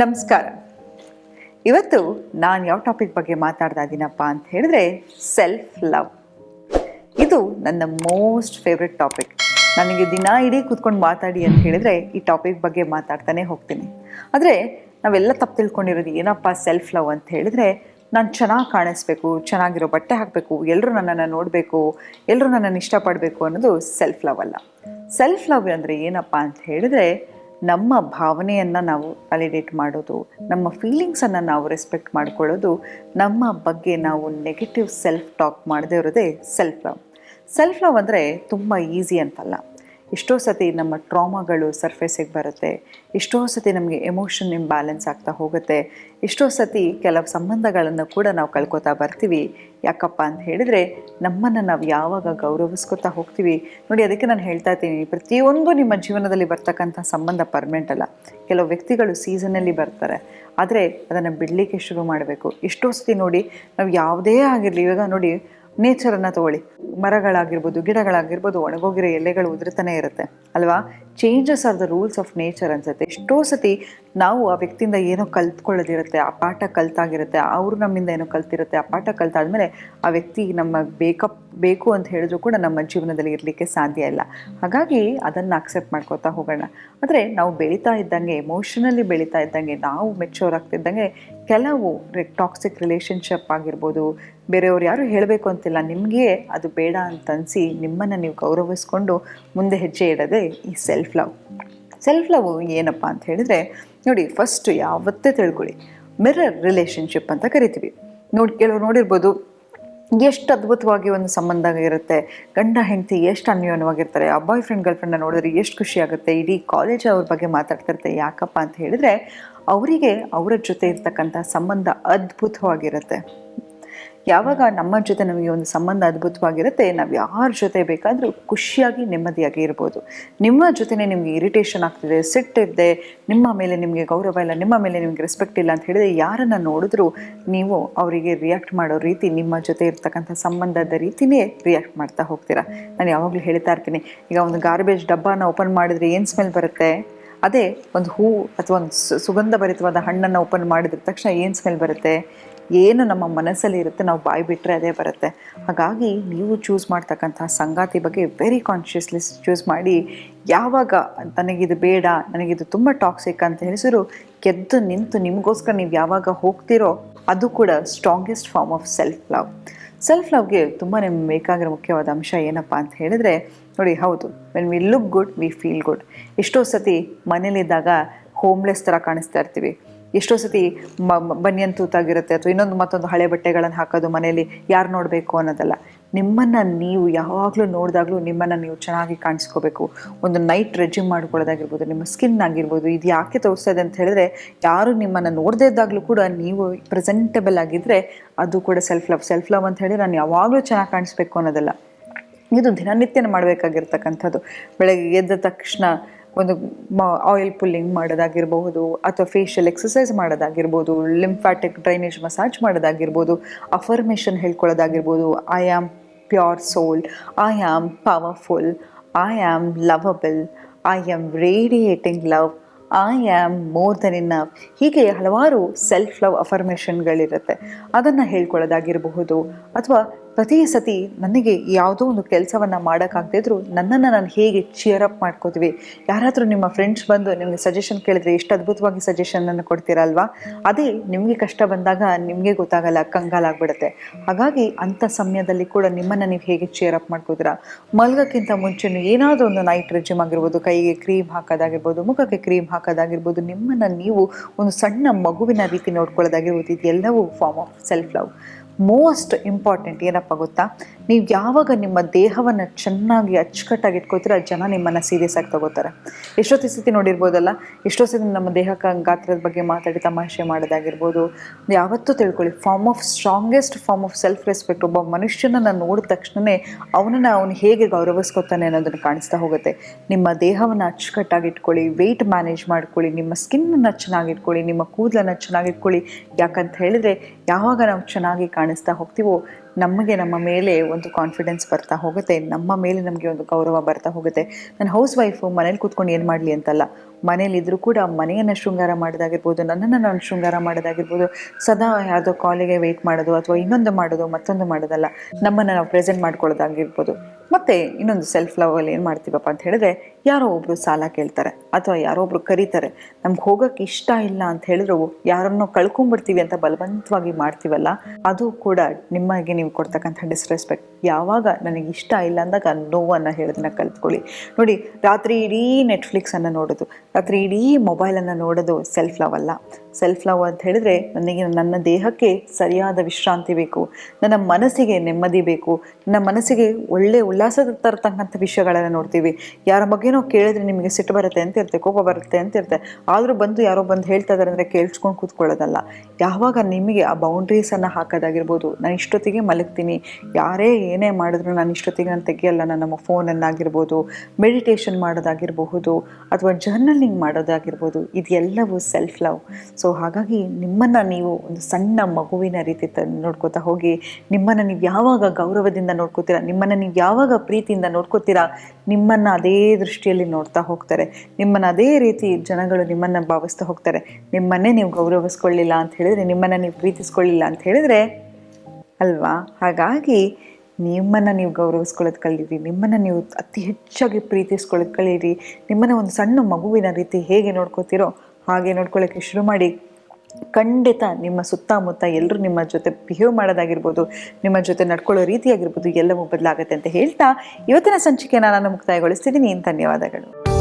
ನಮಸ್ಕಾರ. ಇವತ್ತು ನಾನು ಯಾವ ಟಾಪಿಕ್ ಬಗ್ಗೆ ಮಾತಾಡ್ತಾ ಇದ್ದೀನಪ್ಪ ಅಂತ ಹೇಳಿದ್ರೆ ಸೆಲ್ಫ್ ಲವ್ ಇದು ನನ್ನ ಮೋಸ್ಟ್ ಫೇವ್ರೆಟ್ ಟಾಪಿಕ್ ನನಗೆ ದಿನ ಇಡೀ ಕೂತ್ಕೊಂಡು ಮಾತಾಡಿ ಅಂತ ಹೇಳಿದ್ರೆ ಈ ಟಾಪಿಕ್ ಬಗ್ಗೆ ಮಾತಾಡ್ತಾನೆ ಹೋಗ್ತೀನಿ. ಆದರೆ ನಾವೆಲ್ಲ ತಪ್ಪು ತಿಳ್ಕೊಂಡಿರೋದು ಏನಪ್ಪ ಸೆಲ್ಫ್ ಲವ್ ಅಂತ ಹೇಳಿದ್ರೆ ನಾನು ಚೆನ್ನಾಗಿ ಕಾಣಿಸ್ಬೇಕು, ಚೆನ್ನಾಗಿರೋ ಬಟ್ಟೆ ಹಾಕಬೇಕು ಎಲ್ಲರೂ ನನ್ನನ್ನು ನೋಡಬೇಕು ಎಲ್ಲರೂ ನನ್ನನ್ನು ಇಷ್ಟಪಡಬೇಕು ಅನ್ನೋದು ಸೆಲ್ಫ್ ಲವ್ ಅಲ್ಲ. ಸೆಲ್ಫ್ ಲವ್ ಅಂದರೆ ಏನಪ್ಪ ಅಂತ ಹೇಳಿದ್ರೆ ನಮ್ಮ ಭಾವನೆಯನ್ನು ನಾವು ವ್ಯಾಲಿಡೇಟ್ ಮಾಡೋದು, ನಮ್ಮ ಫೀಲಿಂಗ್ಸನ್ನು ನಾವು ರೆಸ್ಪೆಕ್ಟ್ ಮಾಡ್ಕೊಳ್ಳೋದು, ನಮ್ಮ ಬಗ್ಗೆ ನಾವು ನೆಗೆಟಿವ್ ಸೆಲ್ಫ್ ಟಾಕ್ ಮಾಡದೇ ಇರೋದೇ ಸೆಲ್ಫ್ ಲವ್ ಸೆಲ್ಫ್ ಲವ್ ಅಂದರೆ ತುಂಬ ಈಸಿ ಅಂತಲ್ಲ. ಎಷ್ಟೋ ಸತಿ ನಮ್ಮ ಟ್ರಾಮಾಗಳು ಸರ್ಫೇಸಿಗೆ ಬರುತ್ತೆ. ಎಷ್ಟೋ ಸತಿ ನಮಗೆ ಎಮೋಷನ್ ಇಂಬ್ಯಾಲೆನ್ಸ್ ಆಗ್ತಾ ಹೋಗುತ್ತೆ. ಎಷ್ಟೋ ಸತಿ ಕೆಲವು ಸಂಬಂಧಗಳನ್ನು ಕೂಡ ನಾವು ಕಳ್ಕೊತಾ ಬರ್ತೀವಿ. ಯಾಕಪ್ಪ ಅಂತ ಹೇಳಿದರೆ ನಮ್ಮನ್ನು ನಾವು ಯಾವಾಗ ಗೌರವಿಸ್ಕೊತಾ ಹೋಗ್ತೀವಿ? ನೋಡಿ, ಅದಕ್ಕೆ ನಾನು ಹೇಳ್ತಾ ಇದ್ದೀನಿ. ಪ್ರತಿಯೊಂದು ನಿಮ್ಮ ಜೀವನದಲ್ಲಿ ಬರ್ತಕ್ಕಂಥ ಸಂಬಂಧ ಪರ್ಮನೆಂಟ್ ಅಲ್ಲ. ಕೆಲವು ವ್ಯಕ್ತಿಗಳು ಸೀಸನಲ್ಲಿ ಬರ್ತಾರೆ. ಆದರೆ ಅದನ್ನು ಬಿಡಲಿಕ್ಕೆ ಶುರು ಮಾಡಬೇಕು. ಎಷ್ಟೋ ಸತಿ ನೋಡಿ, ನಾವು ಯಾವುದೇ ಆಗಿರಲಿ, ಇವಾಗ ನೋಡಿ ನೇಚರನ್ನು ತಗೊಳ್ಳಿ. ಮರಗಳಾಗಿರ್ಬೋದು, ಗಿಡಗಳಾಗಿರ್ಬೋದು, ಒಣಗೋಗಿರೋ ಎಲೆಗಳು ಉದುರ್ತಾನೆ ಇರುತ್ತೆ. ಅಲ್ವಾ? Changes are the rules of nature ಅನ್ಸುತ್ತೆ. ಎಷ್ಟೋ ಸತಿ ನಾವು ಆ ವ್ಯಕ್ತಿಯಿಂದ ಏನೋ ಕಲ್ತ್ಕೊಳ್ಳೋದಿರುತ್ತೆ, ಆ ಪಾಠ ಕಲ್ತಾಗಿರುತ್ತೆ, ಅವರು ನಮ್ಮಿಂದ ಏನೋ ಕಲ್ತಿರುತ್ತೆ, ಆ ಪಾಠ ಕಲ್ತಾದ್ಮೇಲೆ ಆ ವ್ಯಕ್ತಿ ನಮ್ಮ ಬೇಕಪ್, ಬೇಕು ಅಂತ ಹೇಳಿದ್ರು ಕೂಡ ನಮ್ಮ ಜೀವನದಲ್ಲಿ ಇರಲಿಕ್ಕೆ ಸಾಧ್ಯ ಇಲ್ಲ. ಹಾಗಾಗಿ ಅದನ್ನು ಅಕ್ಸೆಪ್ಟ್ ಮಾಡ್ಕೋತಾ ಹೋಗೋಣ. ಆದರೆ ನಾವು ಬೆಳೀತಾ ಇದ್ದಂಗೆ ಎಮೋಷನಲಿ ಬೆಳೀತಾ ಇದ್ದಂಗೆ, ನಾವು ಮೆಚ್ಚೋರ್ ಆಗ್ತಿದ್ದಂಗೆ ಕೆಲವು ಟಾಕ್ಸಿಕ್ ರಿಲೇಷನ್ಶಿಪ್ ಆಗಿರ್ಬೋದು ಬೇರೆಯವ್ರು ಯಾರು ಹೇಳಬೇಕು ಅಂತಿಲ್ಲ. ನಿಮಗೆ ಅದು ಬೇಡ ಅಂತ ಅನಿಸಿ ನಿಮ್ಮನ್ನು ನೀವು ಗೌರವಿಸ್ಕೊಂಡು ಮುಂದೆ ಹೆಜ್ಜೆ ಇಡೋದೇ ಈ ಸೆಲ್ಫ್ ಲವ್ ಸೆಲ್ಫ್ ಲವ್ ಏನಪ್ಪ ಅಂತ ಹೇಳಿದರೆ, ನೋಡಿ ಫಸ್ಟ್ ಯಾವತ್ತೇ ತಿಳ್ಕೊಳ್ಳಿ ಮಿರರ್ ರಿಲೇಷನ್ಶಿಪ್ ಅಂತ ಕರಿತೀವಿ. ನೋಡಿ ಕೆಲವರು ನೋಡಿರ್ಬೋದು, ಎಷ್ಟು ಅದ್ಭುತವಾಗಿ ಒಂದು ಸಂಬಂಧ ಇರುತ್ತೆ, ಗಂಡ ಹೆಂಡತಿ ಎಷ್ಟು ಅನ್ಯೋನ್ಯವಾಗಿರ್ತಾರೆ, ಆ ಬಾಯ್ ಫ್ರೆಂಡ್ ಗರ್ಲ್ ಫ್ರೆಂಡ್ನ ನೋಡಿದ್ರೆ ಎಷ್ಟು ಖುಷಿ ಆಗುತ್ತೆ, ಇಡೀ ಕಾಲೇಜ್ ಅವ್ರ ಬಗ್ಗೆ ಮಾತಾಡ್ತಿರ್ತಾರೆ ಯಾಕಪ್ಪ ಅಂತ ಹೇಳಿದರೆ, ಅವರಿಗೆ ಅವರ ಜೊತೆ ಇರ್ತಕ್ಕಂಥ ಸಂಬಂಧ ಅದ್ಭುತವಾಗಿರುತ್ತೆ. ಯಾವಾಗ ನಮ್ಮ ಜೊತೆ ನಮಗೆ ಒಂದು ಸಂಬಂಧ ಅದ್ಭುತವಾಗಿರುತ್ತೆ, ನಾವು ಯಾರ ಜೊತೆ ಬೇಕಾದರೂ ಖುಷಿಯಾಗಿ ನೆಮ್ಮದಿಯಾಗಿ ಇರ್ಬೋದು. ನಿಮ್ಮ ಜೊತೆನೇ ನಿಮಗೆ ಇರಿಟೇಷನ್ ಆಗ್ತಿದೆ ಸಿಟ್ಟಿದೆ ನಿಮ್ಮ ಮೇಲೆ ನಿಮಗೆ ಗೌರವ ಇಲ್ಲ, ನಿಮ್ಮ ಮೇಲೆ ನಿಮಗೆ ರೆಸ್ಪೆಕ್ಟ್ ಇಲ್ಲ ಅಂತ ಹೇಳಿದ್ರೆ ಯಾರನ್ನು ನೋಡಿದ್ರೂ ನೀವು ಅವರಿಗೆ ರಿಯಾಕ್ಟ್ ಮಾಡೋ ರೀತಿ, ನಿಮ್ಮ ಜೊತೆ ಇರ್ತಕ್ಕಂಥ ಸಂಬಂಧದ ರೀತಿನೇ ರಿಯಾಕ್ಟ್ ಮಾಡ್ತಾ ಹೋಗ್ತೀರಾ. ನಾನು ಯಾವಾಗಲೂ ಹೇಳ್ತಾ ಇರ್ತೀನಿ, ಈಗ ಒಂದು ಗಾರ್ಬೇಜ್ ಡಬ್ಬಾನ ಓಪನ್ ಮಾಡಿದ್ರೆ ಏನು ಸ್ಮೆಲ್ ಬರುತ್ತೆ? ಅದೇ ಒಂದು ಹೂ ಅಥವಾ ಒಂದು ಸು- ಸುಗಂಧ ಭರಿತವಾದ ಹಣ್ಣನ್ನು ಓಪನ್ ಮಾಡಿದ ತಕ್ಷಣ ಏನು ಸ್ಮೆಲ್ ಬರುತ್ತೆ? ಏನು ನಮ್ಮ ಮನಸ್ಸಲ್ಲಿ ಇರುತ್ತೆ, ನಾವು ಬಾಯಿ ಬಿಟ್ಟರೆ ಅದೇ ಬರುತ್ತೆ. ಹಾಗಾಗಿ ನೀವು ಚೂಸ್ ಮಾಡ್ತಕ್ಕಂಥ ಸಂಗಾತಿ ಬಗ್ಗೆ ವೆರಿ ಕಾನ್ಷಿಯಸ್ಲಿ ಚೂಸ್ ಮಾಡಿ, ಯಾವಾಗ ನನಗಿದು ಬೇಡ ನನಗಿದು ತುಂಬ ಟಾಕ್ಸಿಕ್ ಅಂತ ಹೇಳಿದ್ರು ಗೆದ್ದು ನಿಂತು ನಿಮಗೋಸ್ಕರ ನೀವು ಯಾವಾಗ ಹೋಗ್ತಿರೋ ಅದು ಕೂಡ strongest form of self love self ಲವ್ಗೆ ತುಂಬಾ ಬೇಕಾಗಿರೋ ಮುಖ್ಯವಾದ ಅಂಶ ಏನಪ್ಪ ಅಂತ ಹೇಳಿದರೆ, ನೋಡಿ ಹೌದು when we look good we feel good ಎಷ್ಟೋ ಸತಿ ಮನೇಲಿದ್ದಾಗ ಹೋಮ್ಲೆಸ್ ಥರ ಕಾಣಿಸ್ತಾ ಇರ್ತೀವಿ. ಎಷ್ಟೋ ಸತಿ ಬನಿಯನ್ ತೂತಾಗಿರುತ್ತೆ ಅಥವಾ ಇನ್ನೊಂದು ಮತ್ತೊಂದು ಹಳೆ ಬಟ್ಟೆಗಳನ್ನು ಹಾಕೋದು ಮನೆಯಲ್ಲಿ ಯಾರು ನೋಡಬೇಕು ಅನ್ನೋದಲ್ಲ. ನಿಮ್ಮನ್ನು ನೀವು ಯಾವಾಗಲೂ ನೋಡಿದಾಗಲೂ ನಿಮ್ಮನ್ನು ನೀವು ಚೆನ್ನಾಗಿ ಕಾಣಿಸ್ಕೋಬೇಕು. ಒಂದು ನೈಟ್ ರೆಜಿಮ್ ಮಾಡ್ಕೊಳ್ಳೋದಾಗಿರ್ಬೋದು, ನಿಮ್ಮ ಸ್ಕಿನ್ ಆಗಿರ್ಬೋದು, ಇದು ಯಾಕೆ ತೋರಿಸ್ತಾ ಇದೆ ಅಂತ ಹೇಳಿದ್ರೆ ಯಾರು ನಿಮ್ಮನ್ನು ನೋಡದೇ ಇದ್ದಾಗಲೂ ಕೂಡ ನೀವು ಪ್ರೆಸೆಂಟಬಲ್ ಆಗಿದ್ದರೆ ಅದು ಕೂಡ ಸೆಲ್ಫ್ ಲವ್ ಸೆಲ್ಫ್ ಲವ್ ಅಂತ ಹೇಳಿ ನಾನು ಯಾವಾಗಲೂ ಚೆನ್ನಾಗಿ ಕಾಣಿಸ್ಬೇಕು ಅನ್ನೋದಲ್ಲ. ಇದು ದಿನನಿತ್ಯನ ಮಾಡಬೇಕಾಗಿರ್ತಕ್ಕಂಥದ್ದು. ಬೆಳಗ್ಗೆ ಎದ್ದ ತಕ್ಷಣ ಒಂದು ಆಯಿಲ್ ಪುಲ್ಲಿಂಗ್ ಮಾಡೋದಾಗಿರ್ಬಹುದು ಅಥವಾ ಫೇಶಿಯಲ್ ಎಕ್ಸಸೈಸ್ ಮಾಡೋದಾಗಿರ್ಬೋದು ಲಿಂಫ್ಯಾಟಿಕ್ ಡ್ರೈನೇಜ್ ಮಸಾಜ್ ಮಾಡೋದಾಗಿರ್ಬೋದು affirmation ಹೇಳ್ಕೊಳ್ಳೋದಾಗಿರ್ಬೋದು I am pure soul I am powerful I am lovable I am radiating love I am more than in ಹೀಗೆ ಹಲವಾರು ಸೆಲ್ಫ್ ಲವ್ ಅಫರ್ಮೇಷನ್ಗಳಿರುತ್ತೆ ಅದನ್ನು ಹೇಳ್ಕೊಳ್ಳೋದಾಗಿರಬಹುದು ಅಥವಾ ಪ್ರತಿ ಸತಿ ನನಗೆ ಯಾವುದೋ ಒಂದು ಕೆಲಸವನ್ನು ಮಾಡೋಕ್ಕಾಗದಿದ್ರು ನನ್ನನ್ನು ನಾನು ಹೇಗೆ ಚಿಯರ್ ಅಪ್ ಮಾಡ್ಕೋತೀವಿ? ಯಾರಾದರೂ ನಿಮ್ಮ ಫ್ರೆಂಡ್ಸ್ ಬಂದು ನಿಮಗೆ ಸಜೆಷನ್ ಕೇಳಿದ್ರೆ ಎಷ್ಟು ಅದ್ಭುತವಾಗಿ ಸಜೆಷನನ್ನು ಕೊಡ್ತೀರಲ್ವಾ? ಅದೇ ನಿಮಗೆ ಕಷ್ಟ ಬಂದಾಗ ನಿಮಗೆ ಗೊತ್ತಾಗಲ್ಲ ಕಂಗಾಲಾಗ್ಬಿಡುತ್ತೆ ಹಾಗಾಗಿ ಅಂಥ ಸಮಯದಲ್ಲಿ ಕೂಡ ನಿಮ್ಮನ್ನು ನೀವು ಹೇಗೆ ಚಿಯರ್ ಅಪ್ ಮಾಡ್ಕೋತೀರಾ? ಮಲ್ಗೋಕ್ಕಿಂತ ಮುಂಚೆ ಏನಾದರೂ ಒಂದು ನೈಟ್ ರೆಜಿಮ್ ಆಗಿರ್ಬೋದು, ಕೈಗೆ ಕ್ರೀಮ್ ಹಾಕೋದಾಗಿರ್ಬೋದು, ಮುಖಕ್ಕೆ ಕ್ರೀಮ್ ಹಾಕೋದಾಗಿರ್ಬೋದು, ನಿಮ್ಮನ್ನು ನೀವು ಒಂದು ಸಣ್ಣ ಮಗುವಿನ ರೀತಿ ನೋಡ್ಕೊಳ್ಳೋದಾಗಿರ್ಬೋದು, ಇದೆಲ್ಲವೂ form of self love most important ಏನಪ್ಪ ಗೊತ್ತಾ? ನೀವು ಯಾವಾಗ ನಿಮ್ಮ ದೇಹವನ್ನು ಚೆನ್ನಾಗಿ ಅಚ್ಚುಕಟ್ಟಾಗಿ ಇಟ್ಕೋತೀರ ಜನ ನಿಮ್ಮನ್ನು ಸೀರಿಯಸ್ ಆಗಿ ತಗೋತಾರೆ. ಎಷ್ಟೊತ್ತಿ ಸತಿ ನೋಡಿರ್ಬೋದಲ್ಲ? ಎಷ್ಟೋ ಸತಿ ನಮ್ಮ ದೇಹಕ್ಕೆ ಗಾತ್ರದ ಬಗ್ಗೆ ಮಾತಾಡಿ ತಮಾಷೆ ಮಾಡೋದಾಗಿರ್ಬೋದು. ಯಾವತ್ತೂ ತಿಳ್ಕೊಳ್ಳಿ form of strongest form of self respect ಒಬ್ಬ ಮನುಷ್ಯನನ್ನು ನೋಡಿದ ತಕ್ಷಣವೇ ಅವನನ್ನು ಅವನು ಹೇಗೆ ಗೌರವಿಸ್ಕೊತಾನೆ ಅನ್ನೋದನ್ನು ಕಾಣಿಸ್ತಾ ಹೋಗುತ್ತೆ. ನಿಮ್ಮ ದೇಹವನ್ನು ಅಚ್ಚುಕಟ್ಟಾಗಿ ಇಟ್ಕೊಳ್ಳಿ ವೆಯ್ಟ್ ಮ್ಯಾನೇಜ್ ಮಾಡ್ಕೊಳ್ಳಿ, ನಿಮ್ಮ ಸ್ಕಿನ್ನನ್ನು ಚೆನ್ನಾಗಿಟ್ಕೊಳ್ಳಿ ನಿಮ್ಮ ಕೂದಲನ್ನು ಚೆನ್ನಾಗಿಟ್ಕೊಳ್ಳಿ ಯಾಕಂತ ಹೇಳಿದರೆ ಯಾವಾಗ ನಾವು ಚೆನ್ನಾಗಿ ಕಾಣಿಸ್ತಾ ಹೋಗ್ತೀವೋ ನಮಗೆ ನಮ್ಮ ಮೇಲೆ ಒಂದು ಕಾನ್ಫಿಡೆನ್ಸ್ ಬರ್ತಾ ಹೋಗುತ್ತೆ, ನಮ್ಮ ಮೇಲೆ ನಮಗೆ ಒಂದು ಗೌರವ ಬರ್ತಾ ಹೋಗುತ್ತೆ. ನಾನು ಹೌಸ್ ವೈಫು ಮನೇಲಿ ಕೂತ್ಕೊಂಡು ಏನು ಮಾಡಲಿ ಅಂತಲ್ಲ ಮನೇಲಿ ಇದ್ರೂ ಕೂಡ ಮನೆಯನ್ನು ಶೃಂಗಾರ ಮಾಡೋದಾಗಿರ್ಬೋದು, ನನ್ನನ್ನು ನಾನು ಶೃಂಗಾರ ಮಾಡೋದಾಗಿರ್ಬೋದು, ಸದಾ ಯಾವುದೋ ಕಾಲಿಗೆ ವೆಯ್ಟ್ ಮಾಡೋದು ಅಥವಾ ಇನ್ನೊಂದು ಮಾಡೋದು, ಮತ್ತೊಂದು ಮಾಡೋದಲ್ಲ, ನಮ್ಮನ್ನು ನಾವು ಪ್ರೆಸೆಂಟ್ ಮಾಡ್ಕೊಳ್ಳೋದಾಗಿರ್ಬೋದು ಮತ್ತು ಇನ್ನೊಂದು ಸೆಲ್ಫ್ ಲವಲ್ಲಿ ಏನು ಮಾಡ್ತೀವಪ್ಪ ಅಂತ ಹೇಳಿದ್ರೆ ಯಾರೋ ಒಬ್ಬರು ಸಾಲ ಕೇಳ್ತಾರೆ ಅಥವಾ ಯಾರೋ ಒಬ್ರು ಕರೀತಾರೆ, ನಮ್ಗೆ ಹೋಗಕ್ಕೆ ಇಷ್ಟ ಇಲ್ಲ ಅಂತ ಹೇಳಿದ್ರು ಯಾರನ್ನೋ ಕಳ್ಕೊಂಡ್ಬಿಡ್ತೀವಿ ಅಂತ ಬಲವಂತವಾಗಿ ಮಾಡ್ತೀವಲ್ಲ, ಅದು ಕೂಡ ನಿಮಗೆ ನೀವು ಕೊಡ್ತಕ್ಕಂಥ ಡಿಸ್ರೆಸ್ಪೆಕ್ಟ್ ಯಾವಾಗ ನನಗೆ ಇಷ್ಟ ಇಲ್ಲ ಅಂದಾಗ ನೋವನ್ನು ಹೇಳೋದನ್ನ ಕಲ್ತ್ಕೊಳ್ಳಿ. ನೋಡಿ, ರಾತ್ರಿ ಇಡೀ ನೆಟ್ಫ್ಲಿಕ್ಸನ್ನು ನೋಡೋದು, ರಾತ್ರಿ ಇಡೀ ಮೊಬೈಲನ್ನು ನೋಡೋದು ಸೆಲ್ಫ್ ಲವ್ ಅಲ್ಲ. ಸೆಲ್ಫ್ ಲವ್ ಅಂತ ಹೇಳಿದ್ರೆ ನನಗೆ ನನ್ನ ದೇಹಕ್ಕೆ ಸರಿಯಾದ ವಿಶ್ರಾಂತಿ ಬೇಕು, ನನ್ನ ಮನಸ್ಸಿಗೆ ನೆಮ್ಮದಿ ಬೇಕು, ನನ್ನ ಮನಸ್ಸಿಗೆ ಒಳ್ಳೆ ಉಲ್ಲಾಸದ ತರತಕ್ಕಂಥ ವಿಷಯಗಳನ್ನು ನೋಡ್ತೀವಿ. ಯಾರ ಬಗ್ಗೆನೋ ಕೇಳಿದ್ರೆ ನಿಮಗೆ ಸಿಟ್ಟು ಬರುತ್ತೆ ಅಂತ ಇರುತ್ತೆ, ಕೋಪ ಬರುತ್ತೆ ಅಂತ ಇರುತ್ತೆ. ಆದರೂ ಬಂದು ಯಾರೋ ಬಂದು ಹೇಳ್ತಾ ಇದ್ದಾರೆ ಅಂದರೆ ಕೇಳಿಸ್ಕೊಂಡು ಕೂತ್ಕೊಳ್ಳೋದಲ್ಲ. ಯಾವಾಗ ನಿಮಗೆ ಆ ಬೌಂಡ್ರೀಸನ್ನು ಹಾಕೋದಾಗಿರ್ಬೋದು, ನಾನು ಇಷ್ಟೊತ್ತಿಗೆ ಮಲಗ್ತೀನಿ, ಯಾರೇ ಏನೇ ಮಾಡಿದ್ರು ನಾನು ಇಷ್ಟೊತ್ತಿಗೆ ನಾನು ತೆಗೆಯಲ್ಲ ನನ್ನ ಫೋನನ್ನಾಗಿರ್ಬೋದು ಮೆಡಿಟೇಷನ್ ಮಾಡೋದಾಗಿರಬಹುದು, ಅಥವಾ ಜರ್ನಲಿಂಗ್ ಮಾಡೋದಾಗಿರ್ಬೋದು, ಇದೆಲ್ಲವೂ ಸೆಲ್ಫ್ ಲವ್ ಸೊ ಹಾಗಾಗಿ ನಿಮ್ಮನ್ನು ನೀವು ಒಂದು ಸಣ್ಣ ಮಗುವಿನ ರೀತಿ ತ, ನೋಡ್ಕೋತಾ ಹೋಗಿ, ನಿಮ್ಮನ್ನು ನೀವು ಯಾವಾಗ ಗೌರವದಿಂದ ನೋಡ್ಕೋತೀರಾ, ನಿಮ್ಮನ್ನು ನೀವು ಯಾವಾಗ ಪ್ರೀತಿಯಿಂದ ನೋಡ್ಕೋತೀರಾ ನಿಮ್ಮನ್ನು ಅದೇ ದೃಷ್ಟಿಯಲ್ಲಿ ನೋಡ್ತಾ ಹೋಗ್ತಾರೆ. ನಿಮ್ಮನ್ನು ಅದೇ ರೀತಿ ಜನಗಳು ನಿಮ್ಮನ್ನು ಭಾವಿಸ್ತಾ ಹೋಗ್ತಾರೆ. ನಿಮ್ಮನ್ನೇ ನೀವು ಗೌರವಿಸ್ಕೊಳ್ಳಿಲ್ಲ ಅಂತ ಹೇಳಿದರೆ, ನಿಮ್ಮನ್ನು ನೀವು ಪ್ರೀತಿಸ್ಕೊಳ್ಳಿಲ್ಲ ಅಂತ ಹೇಳಿದ್ರೆ, ಅಲ್ವಾ? ಹಾಗಾಗಿ ನಿಮ್ಮನ್ನು ನೀವು ಗೌರವಿಸ್ಕೊಳ್ಳೋದು ಕಲೀರಿ ನಿಮ್ಮನ್ನು ನೀವು ಅತಿ ಹೆಚ್ಚಾಗಿ ಪ್ರೀತಿಸ್ಕೊಳ್ಳೋದು ಕಲೀರಿ ನಿಮ್ಮನ್ನು ಒಂದು ಸಣ್ಣ ಮಗುವಿನ ರೀತಿ ಹೇಗೆ ನೋಡ್ಕೋತೀರೋ ಹಾಗೆ ನೋಡ್ಕೊಳ್ಳೋಕ್ಕೆ ಶುರು ಮಾಡಿ. ಖಂಡಿತ ನಿಮ್ಮ ಸುತ್ತಮುತ್ತ ಎಲ್ಲರೂ ನಿಮ್ಮ ಜೊತೆ ಬಿಹೇವ್ ಮಾಡೋದಾಗಿರ್ಬೋದು, ನಿಮ್ಮ ಜೊತೆ ನಡ್ಕೊಳ್ಳೋ ರೀತಿಯಾಗಿರ್ಬೋದು ಎಲ್ಲವೂ ಬದಲಾಗುತ್ತೆ ಅಂತ ಹೇಳ್ತಾ ಇವತ್ತಿನ ಸಂಚಿಕೆನ ನಾನು ಮುಕ್ತಾಯಗೊಳಿಸ್ತಿದ್ದೀನಿ. ಧನ್ಯವಾದಗಳು.